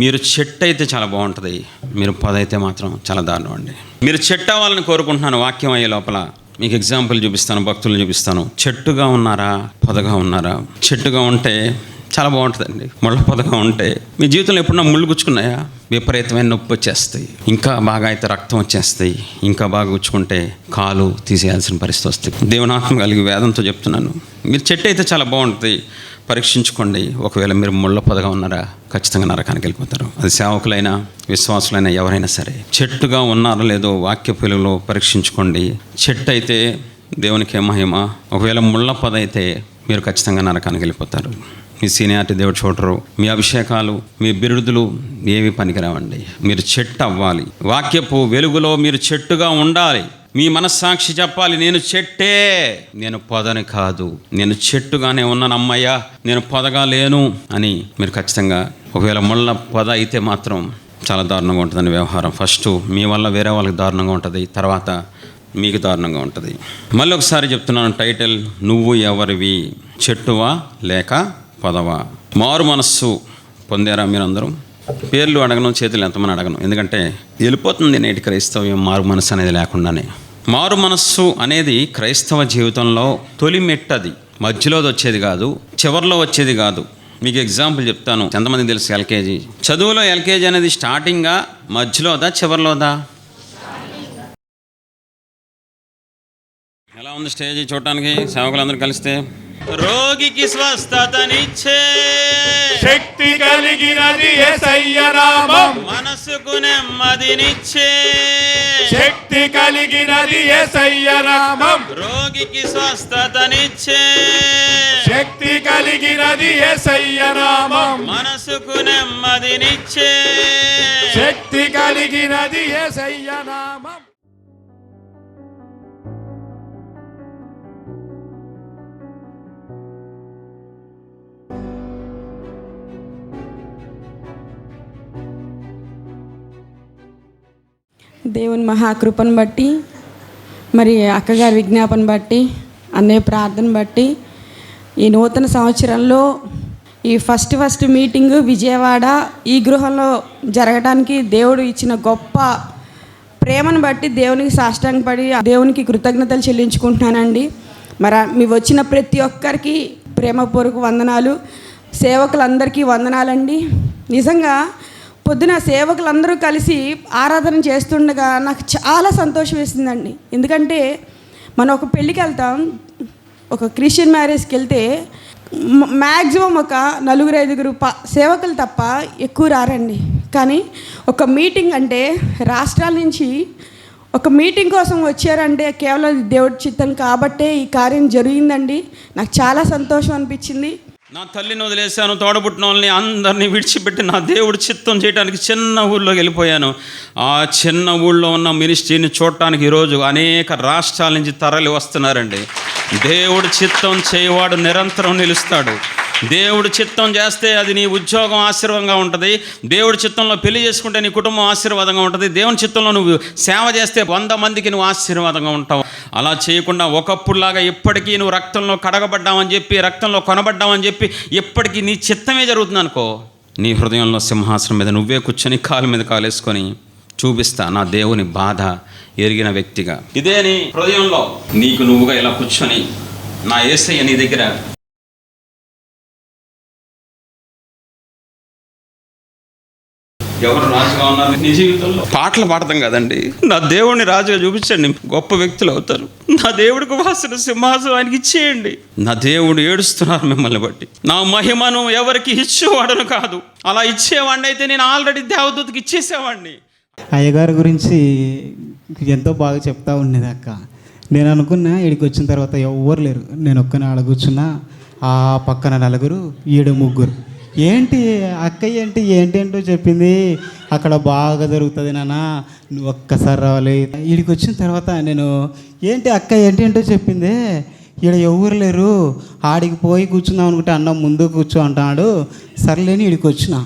మీరు చెట్టు అయితే చాలా బాగుంటుంది. మీరు పొద అయితే మాత్రం చాలా దారుణం అండి. మీరు చెట్టు అవ్వాలని కోరుకుంటున్నాను వాక్యం అయ్యే లోపల. మీకు ఎగ్జాంపుల్ చూపిస్తాను భక్తులు చూపిస్తాను. చెట్టుగా ఉన్నారా పొదగా ఉన్నారా? చెట్టుగా ఉంటే చాలా బాగుంటుందండి. ముళ్ళ పొదగా ఉంటే. మీ జీవితంలో ఎప్పుడన్నా ముళ్ళు గుచ్చుకున్నాయా? విపరీతమైన నొప్పి వచ్చేస్తాయి. ఇంకా బాగా అయితే రక్తం వచ్చేస్తాయి. ఇంకా బాగా గుచ్చుకుంటే కాలు తీసేయాల్సిన పరిస్థితి వస్తుంది. దేవునాత్మ కలిగి వేదంతో చెప్తున్నాను. మీరు చెట్టు అయితే చాలా బాగుంటుంది. పరీక్షించుకోండి. ఒకవేళ మీరు ముళ్ళ పొదగా ఉన్నారా ఖచ్చితంగా నరకానికి వెళ్ళిపోతారు. అది సేవకులైనా విశ్వాసులైనా ఎవరైనా సరే. చెట్టుగా ఉన్నారో లేదో వాక్య పిలువలో పరీక్షించుకోండి. చెట్టు అయితే దేవునికి మహిమ. ఒకవేళ ముళ్ళ పొద అయితే మీరు ఖచ్చితంగా నరకానికి వెళ్ళిపోతారు. మీ సీనియారిటీ దేవుడు చూడరు. మీ అభిషేకాలు మీ బిరుదులు ఏవి పనికిరావండి. మీరు చెట్టు అవ్వాలి. వాక్యపు వెలుగులో మీరు చెట్టుగా ఉండాలి. మీ మనస్సాక్షి చెప్పాలి నేను చెట్టే. నేను పొదని కాదు. నేను చెట్టుగానే ఉన్నాను అమ్మయ్య. నేను పొదగా లేను అని మీరు ఖచ్చితంగా ఒకవేళ ముళ్ళ పొద అయితే మాత్రం చాలా దారుణంగా ఉంటుందని వ్యవహారం. ఫస్ట్ మీ వల్ల వేరే వాళ్ళకి దారుణంగా ఉంటుంది తర్వాత మీకు దారుణంగా ఉంటుంది. మళ్ళీ ఒకసారి చెప్తున్నాను టైటిల్ నువ్వు ఎవరివి? చెట్టువా లేక పదవ. మారు మనస్సు పొందారా మీరందరూ? పేర్లు అడగను చేతులు ఎంతమంది అడగను? ఎందుకంటే వెళ్ళిపోతుంది నేటి క్రైస్తవ్యం మారు మనస్సు అనేది లేకుండానే. మారు మనస్సు అనేది క్రైస్తవ జీవితంలో తొలి మెట్టది. మధ్యలోది వచ్చేది కాదు చివరిలో వచ్చేది కాదు. మీకు ఎగ్జాంపుల్ చెప్తాను. ఎంతమంది తెలుసు ఎల్కేజీ? చదువులో ఎల్కేజీ అనేది స్టార్టింగా మధ్యలోదా చివరిలోదా? ఉంది స్టేజ్ చూడటానికి సేవకులందరూ కలిస్తే. రోగికి స్వస్థతనిచ్చే శక్తి కలిగినది నామం. మనసుకు నెమ్మదినిచ్చే శక్తి కలిగినది నామం. రోగికి స్వస్థతనిచ్చే శక్తి కలిగినది నామం. మనసుకు నెమ్మదినిచ్చే శక్తి కలిగినది నామం. దేవుని మహాకృపను బట్టి మరి అక్కగారి విజ్ఞాపన బట్టి అన్నయ్య ప్రార్థన బట్టి ఈ నూతన సంవత్సరంలో ఈ ఫస్ట్ ఫస్ట్ మీటింగ్ విజయవాడ ఈ గృహంలో జరగడానికి దేవుడు ఇచ్చిన గొప్ప ప్రేమను బట్టి దేవునికి సాష్టాంగపడి దేవునికి కృతజ్ఞతలు చెల్లించుకుంటున్నానండి. మరి మీ వచ్చిన ప్రతి ఒక్కరికి ప్రేమపూర్వక వందనాలు. సేవకులందరికీ వందనాలండి. నిజంగా పొద్దున సేవకులందరూ కలిసి ఆరాధన చేస్తుండగా నాకు చాలా సంతోషం వేసిందండి. ఎందుకంటే మనం ఒక పెళ్ళికి వెళ్తాం ఒక క్రిస్టియన్ మ్యారేజ్కి వెళ్తే మ్యాక్సిమం ఒక నలుగురు ఐదుగురు ప సేవకులు తప్ప ఎక్కువ రారండి. కానీ ఒక మీటింగ్ అంటే రాష్ట్రాల నుంచి ఒక మీటింగ్ కోసం వచ్చారంటే కేవలం దేవుడి చిత్తం కాబట్టే ఈ కార్యం జరిగిందండి. నాకు చాలా సంతోషం అనిపించింది. నా తల్లిని వదిలేశాను తోడబుట్టిన వాళ్ళని అందరినీ విడిచిపెట్టి నా దేవుడు చిత్తం చేయడానికి చిన్న ఊళ్ళోకి వెళ్ళిపోయాను. ఆ చిన్న ఊళ్ళో ఉన్న మినిస్ట్రీని చూడటానికి ఈరోజు అనేక రాష్ట్రాల నుంచి తరలి వస్తున్నారండి. దేవుడు చిత్తం చేయవాడు నిరంతరం నిలుస్తాడు. దేవుడి చిత్తం చేస్తే అది నీ ఉద్యోగం ఆశీర్వాదంగా ఉంటుంది. దేవుడి చిత్తంలో పెళ్ళి చేసుకుంటే నీ కుటుంబం ఆశీర్వాదంగా ఉంటుంది. దేవుని చిత్తంలో నువ్వు సేవ చేస్తే వంద మందికి నువ్వు ఆశీర్వాదంగా ఉంటావు. అలా చేయకుండా ఒకప్పుడులాగా ఎప్పటికీ నువ్వు రక్తంలో కడగబడ్డామని చెప్పి రక్తంలో కొనబడ్డామని చెప్పి ఎప్పటికీ నీ చిత్తమే జరుగుతుంది అనుకో. నీ హృదయంలో సింహాసనం మీద నువ్వే కూర్చొని కాలు మీద కాలేసుకొని చూపిస్తా నా దేవుని బాధ ఎరిగిన వ్యక్తిగా. ఇదే నీ హృదయంలో నీకు నువ్వుగా ఇలా కూర్చొని నా ఏసయ్య నీ దగ్గర ఎవరు రాజుగా ఉన్నారు నీ జీవితంలో? పాటలు పాడతాం కదండి. నా దేవుడిని రాజుగా చూపించండి. గొప్ప వ్యక్తులు అవుతారు. నా దేవుడికి వాసన సింహాసనం ఆయనకి ఇచ్చేయండి. నా దేవుడు ఏడుస్తున్నారు మిమ్మల్ని బట్టి. నా మహిమను ఎవరికి ఇచ్చేవాడను కాదు. అలా ఇచ్చేవాడిని అయితే నేను ఆల్రెడీ దేవదూతకి ఇచ్చేసేవాడిని. అయ్యగారి గురించి ఎంతో బాగా చెప్తా ఉండేది అక్క. నేను అనుకున్నా ఇక్కడికి వచ్చిన తర్వాత ఎవ్వరు లేరు. నేను ఒక్కనే ఆడ కూర్చున్నా. ఆ పక్కన నలుగురు ఈడు ముగ్గురు. ఏంటి అక్క ఏంటి ఏంటేంటో చెప్పింది? అక్కడ బాగా జరుగుతుంది నాన్న. నువ్వు ఒక్కసారి రావాలి. ఈడికి వచ్చిన తర్వాత నేను ఏంటి అక్క ఏంటేంటో చెప్పింది? ఈడ ఎవరు లేరు? ఆడికి పోయి కూర్చుందాం అనుకుంటే అన్న ముందు కూర్చో అంటున్నాడు సర్లేని ఈడికి వచ్చిన.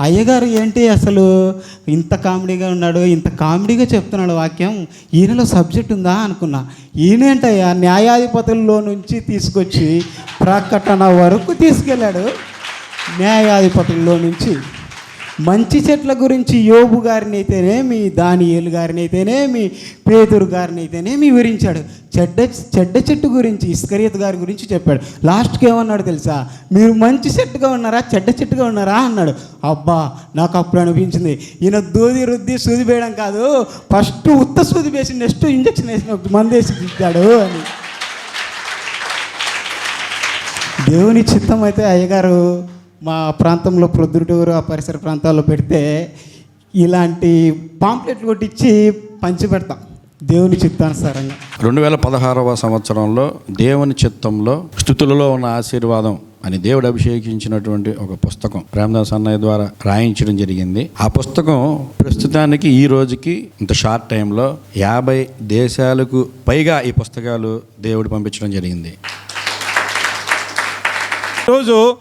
అయ్యగారు ఏంటి అసలు ఇంత కామెడీగా ఉన్నాడు? ఇంత కామెడీగా చెప్తున్నాడు వాక్యం. ఈయనలో సబ్జెక్ట్ ఉందా అనుకున్నా. ఈయనేంటయ్యా న్యాయాధిపతుల్లో నుంచి తీసుకొచ్చి ప్రకటన వరకు తీసుకెళ్ళాడు. న్యాయాధిపతుల్లో నుంచి మంచి చెట్ల గురించి యోబు గారిని అయితేనేమి దానియేలు గారిని అయితేనేమి పేతురు గారిని అయితేనేమి వివరించాడు. చెడ్డ చెడ్డ చెట్టు గురించి ఇస్కరియత్ గారి గురించి చెప్పాడు. లాస్ట్కి ఏమన్నాడు తెలుసా? మీరు మంచి చెట్టుగా ఉన్నారా చెడ్డ చెట్టుగా ఉన్నారా అన్నాడు. అబ్బా నాకు అప్పుడు అనిపించింది. ఈయన దూది రుద్ది సూది వేయడం కాదు ఫస్ట్ ఉత్త సూది వేసి నెక్స్ట్ ఇంజక్షన్ వేసిన మందు వేసి ఇచ్చాడు అని. దేవుని చిత్తం అయితే అయ్యగారు మా ప్రాంతంలో ప్రొద్దుటూరు ఆ పరిసర ప్రాంతాల్లో పెడితే ఇలాంటి పాంప్లెట్లు కొట్టించి పంచి పెడతాం. దేవుని చిత్తానుసారంగా. రెండు వేల పదహారవ సంవత్సరంలో దేవుని చిత్తంలో స్థుతులలో ఉన్న ఆశీర్వాదం అని దేవుడు అభిషేకించినటువంటి ఒక పుస్తకం రామదాస్ అన్నయ్య ద్వారా రాయించడం జరిగింది. ఆ పుస్తకం ప్రస్తుతానికి ఈ రోజుకి ఇంత షార్ట్ టైంలో యాభై దేశాలకు పైగా ఈ పుస్తకాలు దేవుడు పంపించడం జరిగింది. ఈరోజు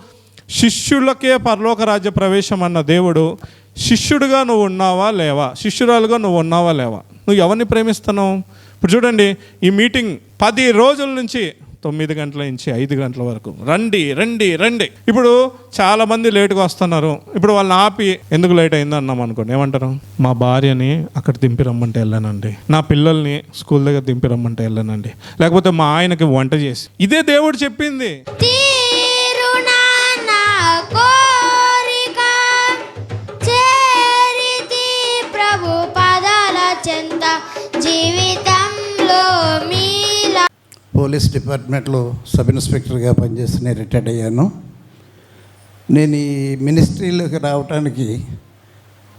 శిష్యులకే పరలోక రాజ్య ప్రవేశం అన్న దేవుడు శిష్యుడిగా నువ్వు ఉన్నావా లేవా? శిష్యురాలుగా నువ్వు ఉన్నావా లేవా? నువ్వు ఎవరిని ప్రేమిస్తున్నావు? ఇప్పుడు చూడండి ఈ మీటింగ్ పది రోజుల నుంచి తొమ్మిది గంటల నుంచి ఐదు గంటల వరకు. రండి రండి రండి. ఇప్పుడు చాలామంది లేటుగా వస్తున్నారు. ఇప్పుడు వాళ్ళని ఆపి ఎందుకు లేట్ అయింది? అన్నాం అనుకోండి. ఏమంటారు? మా భార్యని అక్కడ దింపి రమ్మంటే వెళ్ళానండి. నా పిల్లల్ని స్కూల్ దగ్గర దింపి రమ్మంటే వెళ్ళానండి. లేకపోతే మా ఆయనకి వంట చేసి. ఇదే దేవుడు చెప్పింది. కోరిక చేరితి ప్రభు పదాల చెంత జీవితంలో మీలా పోలీస్ డిపార్ట్మెంట్లో సబ్ ఇన్స్పెక్టర్గా పనిచేసి నేను రిటైర్డ్ అయ్యాను. నేను ఈ మినిస్ట్రీలోకి రావడానికి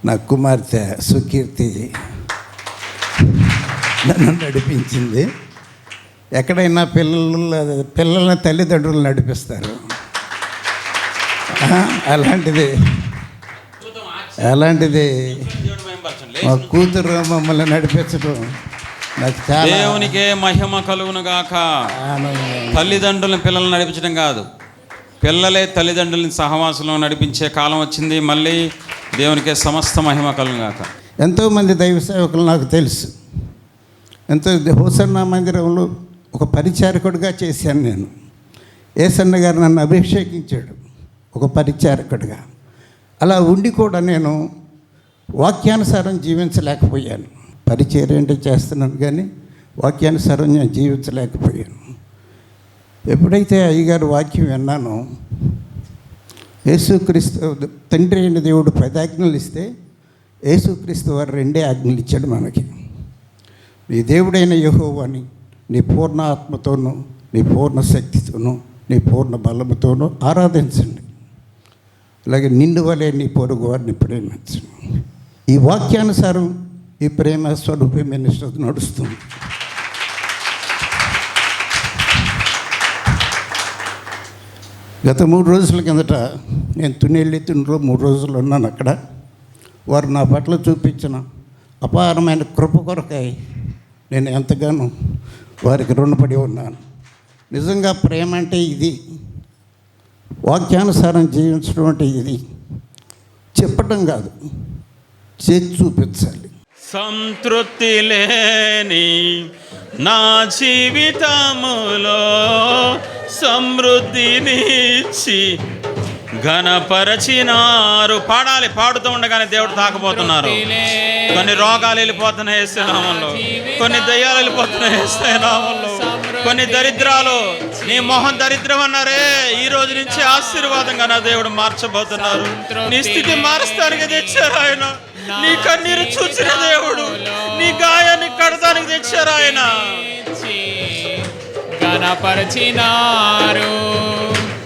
నా కుమార్తె సుకీర్తి నన్ను నడిపించింది. ఎక్కడైనా పిల్లలు పిల్లల తల్లిదండ్రులు నడిపిస్తారు. అలాంటిది. అలాంటిది. మా కూతురు మమ్మల్ని నడిపించడం నాకు దేవునికే మహిమ కలుగును గాక తల్లిదండ్రులను పిల్లల్ని నడిపించడం కాదు. పిల్లలే తల్లిదండ్రులని సహవాసంలో నడిపించే కాలం వచ్చింది. మళ్ళీ దేవునికే సమస్త మహిమ కలుగును గాక ఎంతోమంది దైవ సేవకులు నాకు తెలుసు. ఎంతో హోసన్న మందిరంలో ఒక పరిచారకుడిగా చేశాను నేను. ఏసన్న గారు నన్ను అభిషేకించాడు. ఒక పరిచారకుడిగా. అలా ఉండి కూడా నేను వాక్యానుసారం జీవించలేకపోయాను. పరిచర్య చేస్తున్నాను కానీ వాక్యానుసారం నేను జీవించలేకపోయాను. ఎప్పుడైతే అయ్యగారు వాక్యం విన్నానో యేసుక్రీస్తు తండ్రి అయిన దేవుడు పది ఆజ్ఞలు ఇస్తే యేసుక్రీస్తు వారు రెండే ఆజ్ఞలు ఇచ్చాడు మనకి. నీ దేవుడైన యహోవాని నీ పూర్ణ ఆత్మతోనూ నీ పూర్ణ శక్తితోనూ నీ పూర్ణ బలముతోనూ ఆరాధించండి. అలాగే నిండు వలె నీ పొరుగు వారిని ప్రేమించండి ఈ వాక్యానుసారం ఈ ప్రేమ స్వరూపి మినిస్టర్ నడుస్తుంది. గత మూడు రోజుల కిందట నేను తునెళ్ళి తుండ్లో మూడు రోజులు ఉన్నాను అక్కడ. వారు నా పట్ల చూపించిన అపారమైన కృప కొరకై నేను ఎంతగానో వారికి రుణపడి ఉన్నాను. నిజంగా ప్రేమ అంటే ఇది. వాక్యానుసారం జీవించడం అంటే ఇది చెప్పటం కాదు చేసి చూపించాలి. సంతృప్తి లేని నా జీవితములో సమృద్ధినిచ్చి ఘనపరచినారు. పాడాలి పాడుతూ ఉండగానే దేవుడు తాకబోతున్నారు కొన్ని రోగాలు వెళ్ళిపోతున్నాయి ఏసే నామంలో. కొన్ని దయ్యాలు వెళ్ళిపోతున్నాయి ఏసే నామంలో. కొన్ని దరిద్రాలు నీ మొహం దరిద్రం అన్నారే. ఈ రోజు నుంచి ఆశీర్వాదంగా నా దేవుడు మార్చబోతున్నారు. నీ స్థితి మారుస్తానికి తెచ్చారు ఆయన. నీ కన్నీరు చూసిన దేవుడు నీ గాయాన్ని కడతానికి తెచ్చారు ఆయన. గణపరిచినారు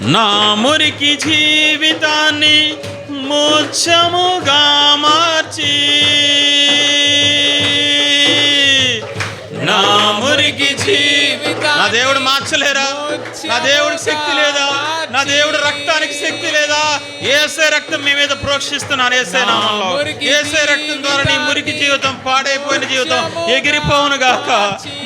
నా మురికి జీవితాన్ని ముచ్చముగా మార్చి దేవుడు మార్చలేరా? నా దేవుడికి శక్తి లేదా? నా దేవుడు రక్తానికి శక్తి లేదా? ఏసే రక్తం మీ మీద ప్రోక్షిస్తున్నాను ఏసే నామంలో. ఏసే రక్తం ద్వారా నీ మురికి జీవితం పాడైపోయిన జీవితం ఎగిరిపోవును గాక.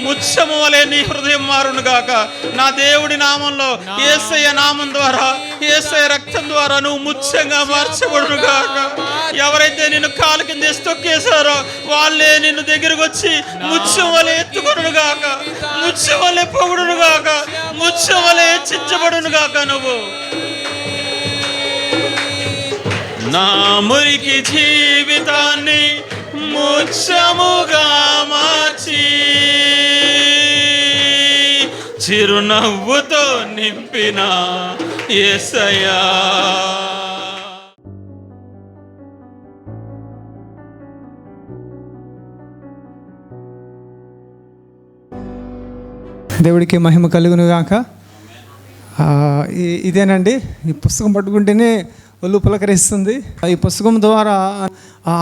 ముచ్చము వలె నీ హృదయం మారును గాక. నా దేవుడి నామంలో ఏసయ్య నామం ద్వారా ఏసయ్య రక్తం ద్వారా నువ్వు ముత్యంగా మార్చబడును గాక. ఎవరైతే నిన్ను కాలు కింద వేసి తొక్కేశారో వాళ్ళే నిన్ను దగ్గరకు వచ్చి ముత్యం వలె ఎత్తుకొనును గాక. ముత్యం వలె పొగుడును గాక. ముత్యం వలె హెచ్చించబడును గాక నువ్వు. నా మురికి జీవితాన్ని ముచ్చముగా మార్చి చిరునవ్వుతో నింపిన ఎసయా దేవుడికి మహిమ కలుగును గాక ఇదేనండి. ఈ పుస్తకం పట్టుకుంటేనే ఒళ్ళు పులకరిస్తుంది. ఈ పుస్తకం ద్వారా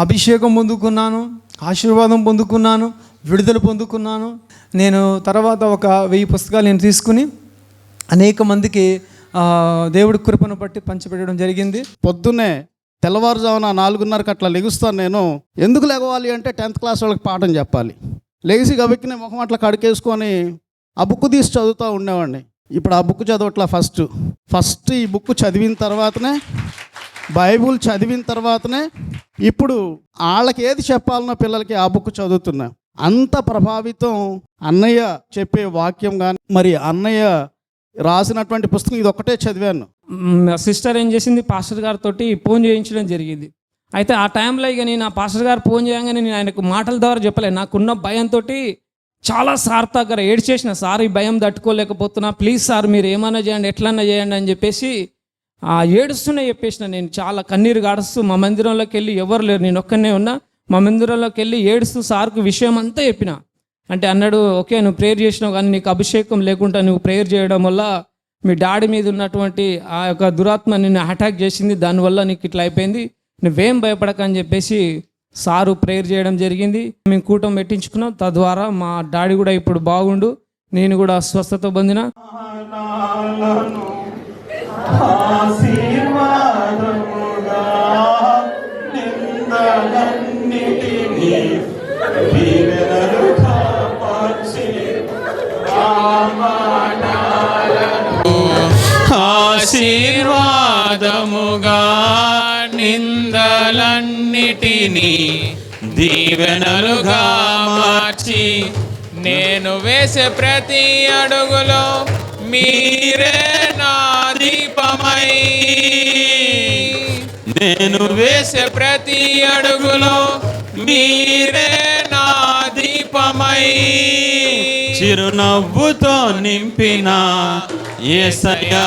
అభిషేకం పొందుకున్నాను ఆశీర్వాదం పొందుకున్నాను విడుదల పొందుకున్నాను. నేను తర్వాత ఒక వెయ్యి పుస్తకాలు నేను తీసుకుని అనేక మందికి దేవుడి కృపను బట్టి పంచిపెట్టడం జరిగింది. పొద్దున్నే తెల్లవారుజామున నాలుగున్నరకు అట్లా లెగుస్తాను నేను. ఎందుకు లెగవాలి అంటే టెన్త్ క్లాస్ వాళ్ళకి పాఠం చెప్పాలి. లెగిసి గబెక్కిన ముఖం అట్లా కడికేసుకొని ఆ బుక్ తీసి చదువుతూ ఉండేవాడిని. ఇప్పుడు ఆ బుక్ చదవట్లా ఫస్ట్? ఫస్ట్ ఈ బుక్ చదివిన తర్వాతనే బైబుల్ చదివిన తర్వాతనే ఇప్పుడు వాళ్ళకి ఏది చెప్పాలనో పిల్లలకి ఆ బుక్ చదువుతున్నా. అంత ప్రభావితం అన్నయ్య చెప్పే వాక్యం కానీ మరి అన్నయ్య రాసినటువంటి పుస్తకం ఇది ఒకటే చదివాను. సిస్టర్ ఏం చేసింది? పాస్టర్ గారితో ఫోన్ చేయించడం జరిగింది. అయితే ఆ టైంలో ఇక నేను ఆ పాస్టర్ గారు ఫోన్ చేయగానే నేను ఆయనకు మాటల ద్వారా చెప్పలేను నాకున్న భయంతో చాలా సార్ దగ్గర ఏడ్చేసిన సార్ ఈ భయం తట్టుకోలేకపోతున్నా ప్లీజ్ సార్ మీరు ఏమైనా చేయండి ఎట్లన్నా చేయండి అని చెప్పేసి ఆ ఏడుస్తూనే చెప్పేసిన నేను. చాలా కన్నీరు గాడుస్తూ మా మందిరంలోకి వెళ్ళి ఎవరు లేరు నేను ఒక్కనే ఉన్నా. మా మందిరంలోకి వెళ్ళి ఏడుస్తూ సార్కు విషయం అంతా చెప్పిన. అంటే అన్నాడు ఓకే నువ్వు ప్రేయర్ చేసినావు కానీ నీకు అభిషేకం లేకుండా నువ్వు ప్రేయర్ చేయడం వల్ల మీ డాడీ మీద ఉన్నటువంటి ఆ యొక్క దురాత్మ నిన్ను అటాక్ చేసింది దానివల్ల నీకు ఇట్లా అయిపోయింది. నువ్వేం భయపడకని చెప్పేసి సారు ప్రేయర్ చేయడం జరిగింది. మేము కూటం పెట్టించుకున్నాం. తద్వారా మా డాడీ కూడా ఇప్పుడు బాగుండు. నేను కూడా స్వస్థత పొందిన. ఆశీర్వాదముగా నిందలన్నిటినీ దీవెనలుగా మార్చి నేను వేసే ప్రతి అడుగులో మీరే నా దీపమై. నేను వేసే ప్రతి అడుగులో మీరే నా దీపమై. చిరునవ్వుతో నింపిన ఏసయా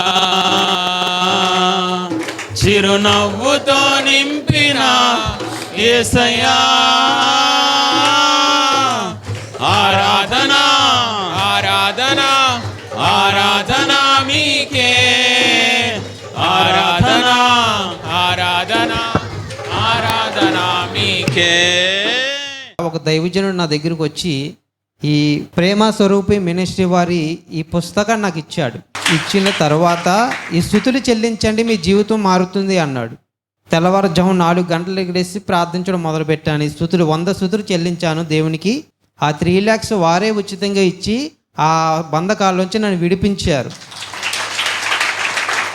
చిరునవ్వుతో నింపిన యేసయ్యా ఆరాధన ఆరాధన ఆరాధన మీకే. ఆరాధన ఆరాధన ఆరాధన మీకే. ఒక దైవజనుడు నా దగ్గరకు వచ్చి ఈ ప్రేమ స్వరూపి మినిస్ట్రీ వారి ఈ పుస్తకాన్ని నాకు ఇచ్చాడు. ఇచ్చిన తర్వాత ఈ స్థుతులు చెల్లించండి మీ జీవితం మారుతుంది అన్నాడు. తెల్లవారుజాము నాలుగు గంటలు లేసి ప్రార్థించడం మొదలుపెట్టాను. ఈ స్థుతులు వంద స్థుతులు చెల్లించాను దేవునికి. ఆ త్రీ ల్యాక్స్ వారే ఉచితంగా ఇచ్చి ఆ బంధకాల్లోంచి నన్ను విడిపించారు.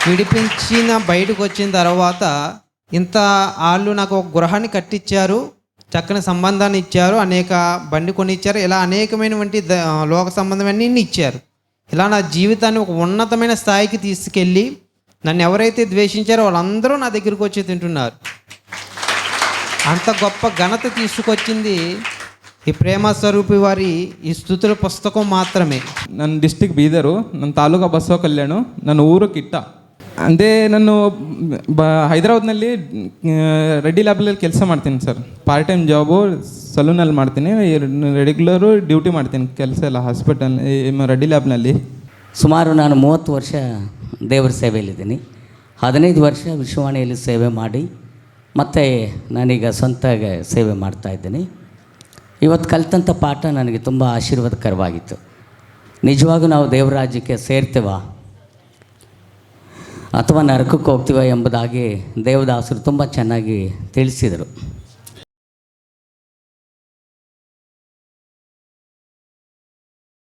విడిపించిన బయటకు వచ్చిన తర్వాత ఇంత వాళ్ళు నాకు ఒక గృహాన్ని కట్టించారు చక్కని సంబంధాన్ని ఇచ్చారు అనేక బండి కొని ఇచ్చారు ఇలా అనేకమైనటువంటి లోక సంబంధమన్నీ ఇచ్చారు. ఇలా నా జీవితాన్ని ఒక ఉన్నతమైన స్థాయికి తీసుకెళ్ళి నన్ను ఎవరైతే ద్వేషించారో వాళ్ళందరూ నా దగ్గరికి వచ్చి తింటున్నారు. అంత గొప్ప ఘనత తీసుకొచ్చింది ఈ ప్రేమ స్వరూపి వారి ఈ స్థుతుల పుస్తకం మాత్రమే. నన్ను డిస్టిక్ బీదరు నన్ను తాలూకా బస్సో కళ్యాణు నన్ను ఊరు కిట్టా. ಅಂದೇ ನಾನು ಬ ಹೈದರಾಬಾದ್ನಲ್ಲಿ ರೆಡ್ಡಿ ಲ್ಯಾಬಲ್ಲಿ ಕೆಲಸ ಮಾಡ್ತೀನಿ ಸರ್. ಪಾರ್ಟ್ ಟೈಮ್ ಜಾಬು ಸಲೂನಲ್ಲಿ ಮಾಡ್ತೀನಿ. ರೆಗ್ಯುಲರು ಡ್ಯೂಟಿ ಮಾಡ್ತೀನಿ ಕೆಲಸ ಎಲ್ಲ ಹಾಸ್ಪಿಟಲ್ ರೆಡ್ಡಿ ಲ್ಯಾಬ್ನಲ್ಲಿ. ಸುಮಾರು ನಾನು ಮೂವತ್ತು ವರ್ಷ ದೇವರ ಸೇವೆಯಲ್ಲಿದ್ದೀನಿ. ಹದಿನೈದು ವರ್ಷ ವಿಶ್ವವಾಣಿಯಲ್ಲಿ ಸೇವೆ ಮಾಡಿ, ಮತ್ತು ನಾನೀಗ ಸ್ವಂತ ಸೇವೆ ಮಾಡ್ತಾಯಿದ್ದೀನಿ ಇವತ್ತು ಕಲಿತಂಥ ಪಾಠ ನನಗೆ ತುಂಬ ಆಶೀರ್ವಾದಕರವಾಗಿತ್ತು. ನಿಜವಾಗೂ ನಾವು ದೇವರ ರಾಜ್ಯಕ್ಕೆ ಸೇರ್ತೀವ? ಅಥವಾ ನರಕಕ್ಕೆ ಹೋಗ್ತೀವ ಎಂಬುದಾಗಿ ದೇವದಾಸರು ತುಂಬ ಚೆನ್ನಾಗಿ ತಿಳಿಸಿದರು.